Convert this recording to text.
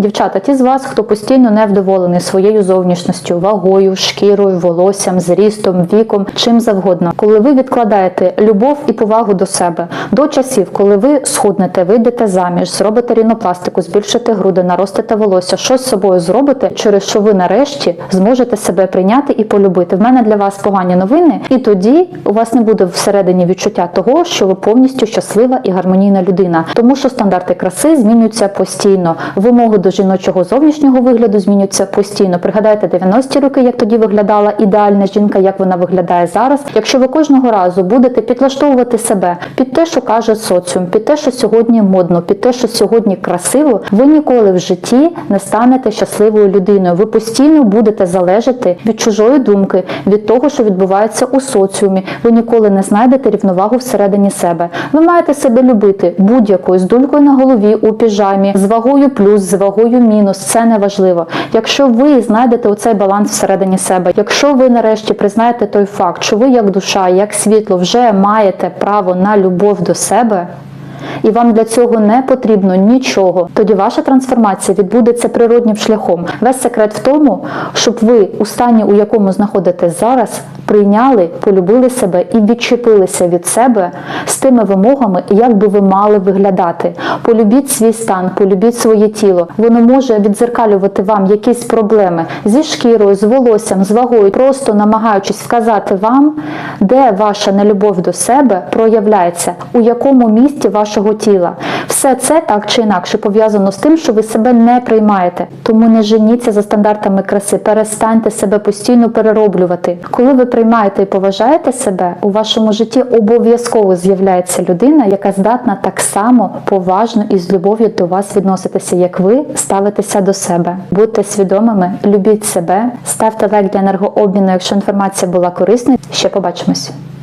Дівчата, ті з вас, хто постійно невдоволений своєю зовнішністю, вагою, шкірою, волоссям, зрістом, віком, чим завгодно, коли ви відкладаєте любов і повагу до себе до часів, коли ви схуднете, вийдете заміж, зробите рінопластику, збільшите груди, наростите волосся, щось з собою зробите, через що ви нарешті зможете себе прийняти і полюбити. В мене для вас погані новини, і тоді у вас не буде всередині відчуття того, що ви повністю щаслива і гармонійна людина, тому що стандарти краси змінюються постійно. Вимоги до жіночого зовнішнього вигляду змінюються постійно. Пригадайте 90-ті роки, як тоді виглядала ідеальна жінка, як вона виглядає зараз. Якщо ви кожного разу будете підлаштовувати себе під те, що каже соціум, під те, що сьогодні модно, під те, що сьогодні красиво, ви ніколи в житті не станете щасливою людиною. Ви постійно будете залежати від чужої думки, від того, що відбувається у соціумі. Ви ніколи не знайдете рівновагу всередині себе. Ви маєте себе любити будь-якою з дулькою на голові у піжамі, з вагою плюс, з вагою мінус. Це не важливо. Якщо ви знайдете оцей баланс всередині себе, якщо ви нарешті признаєте той факт, що ви як душа, як світло вже маєте право на любов до себе. І вам для цього не потрібно нічого. Тоді ваша трансформація відбудеться природнім шляхом. Весь секрет в тому, щоб ви у стані, у якому знаходитесь зараз, прийняли, полюбили себе і відчепилися від себе з тими вимогами, як би ви мали виглядати. Полюбіть свій стан, полюбіть своє тіло. Воно може відзеркалювати вам якісь проблеми зі шкірою, з волоссям, з вагою, просто намагаючись вказати вам, де ваша нелюбов до себе проявляється, у якому місці вашого тіла. Все це так чи інакше пов'язано з тим, що ви себе не приймаєте. Тому не женіться за стандартами краси, перестаньте себе постійно перероблювати. Коли ви приймаєте і поважаєте себе, у вашому житті обов'язково з'являється людина, яка здатна так само поважно і з любов'ю до вас відноситися, як ви ставитеся до себе. Будьте свідомими, любіть себе, ставте лайк для енергообміну, якщо інформація була корисною. Ще побачимось.